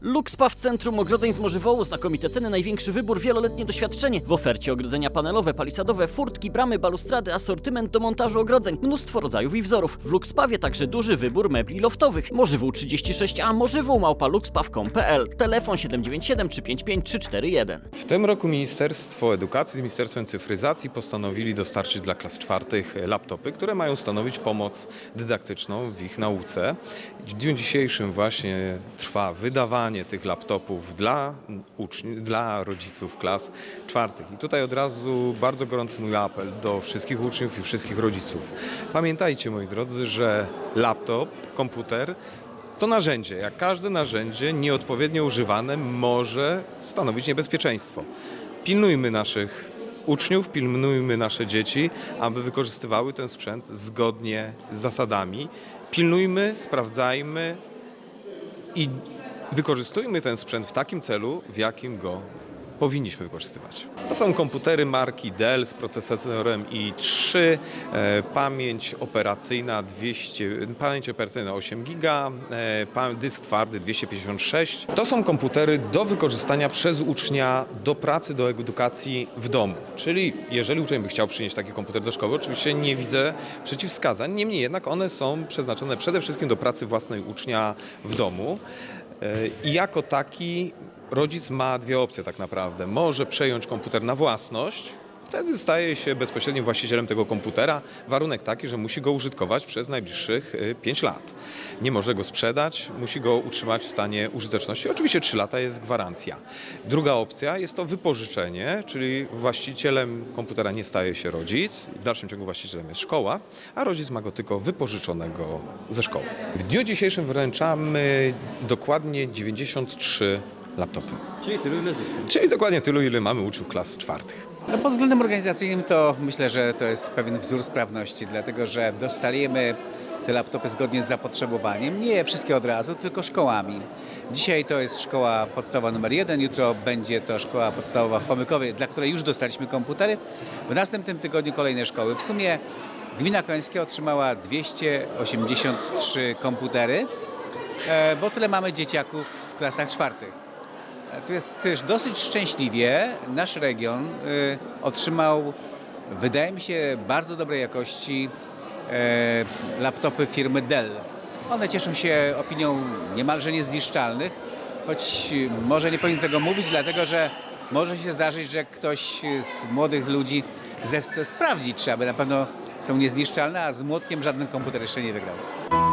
Luxpa w centrum ogrodzeń z Morzywołu, znakomite ceny, największy wybór, wieloletnie doświadczenie. W ofercie ogrodzenia panelowe, palisadowe, furtki, bramy, balustrady, asortyment do montażu ogrodzeń, mnóstwo rodzajów i wzorów. W Luxpawie także duży wybór mebli loftowych. Morzywół 36a, morzywół małpa luxpaw.com.pl, telefon 797 355 341. W tym roku Ministerstwo Edukacji z Ministerstwem Cyfryzacji postanowili dostarczyć dla klas czwartych laptopy, które mają stanowić pomoc dydaktyczną w ich nauce. W dniu dzisiejszym właśnie trwa wydawanie tych laptopów dla uczniów, dla rodziców klas czwartych. I tutaj od razu bardzo gorący mój apel do wszystkich uczniów i wszystkich rodziców. Pamiętajcie moi drodzy, że laptop, komputer to narzędzie, jak każde narzędzie nieodpowiednio używane może stanowić niebezpieczeństwo. Pilnujmy naszych uczniów, pilnujmy nasze dzieci, aby wykorzystywały ten sprzęt zgodnie z zasadami. Pilnujmy, sprawdzajmy i wykorzystujmy ten sprzęt w takim celu, w jakim go powinniśmy wykorzystywać. To są komputery marki Dell z procesorem i3, e, pamięć operacyjna 200, pamięć operacyjna 8 GB, e, dysk twardy 256. To są komputery do wykorzystania przez ucznia do pracy, do edukacji w domu. Czyli jeżeli uczeń by chciał przynieść taki komputer do szkoły, oczywiście nie widzę przeciwwskazań, niemniej jednak one są przeznaczone przede wszystkim do pracy własnej ucznia w domu. E, I jako taki rodzic ma dwie opcje tak naprawdę. Może przejąć komputer na własność, wtedy staje się bezpośrednim właścicielem tego komputera. Warunek taki, że musi go użytkować przez najbliższych 5 lat. Nie może go sprzedać, musi go utrzymać w stanie użyteczności. Oczywiście 3 lata jest gwarancja. Druga opcja jest to wypożyczenie, czyli właścicielem komputera nie staje się rodzic, w dalszym ciągu właścicielem jest szkoła, a rodzic ma go tylko wypożyczonego ze szkoły. W dniu dzisiejszym wręczamy dokładnie 93 laptopy. Czyli tylu ile Czyli dokładnie tylu, ile mamy uczniów klas czwartych. No pod względem organizacyjnym to myślę, że to jest pewien wzór sprawności, dlatego że dostajemy te laptopy zgodnie z zapotrzebowaniem. Nie wszystkie od razu, tylko szkołami. Dzisiaj to jest szkoła podstawowa numer jeden, jutro będzie to szkoła podstawowa w Pomykowie, dla której już dostaliśmy komputery. W następnym tygodniu kolejne szkoły. W sumie Gmina Końska otrzymała 283 komputery, e, bo tyle mamy dzieciaków w klasach czwartych. To jest też dosyć szczęśliwie nasz region y, otrzymał, wydaje mi się, bardzo dobrej jakości e, laptopy firmy Dell. One cieszą się opinią niemalże niezniszczalnych, choć może nie powinien tego mówić, dlatego że może się zdarzyć, że ktoś z młodych ludzi zechce sprawdzić, czy aby na pewno są niezniszczalne, a z młotkiem żaden komputer jeszcze nie wygrał.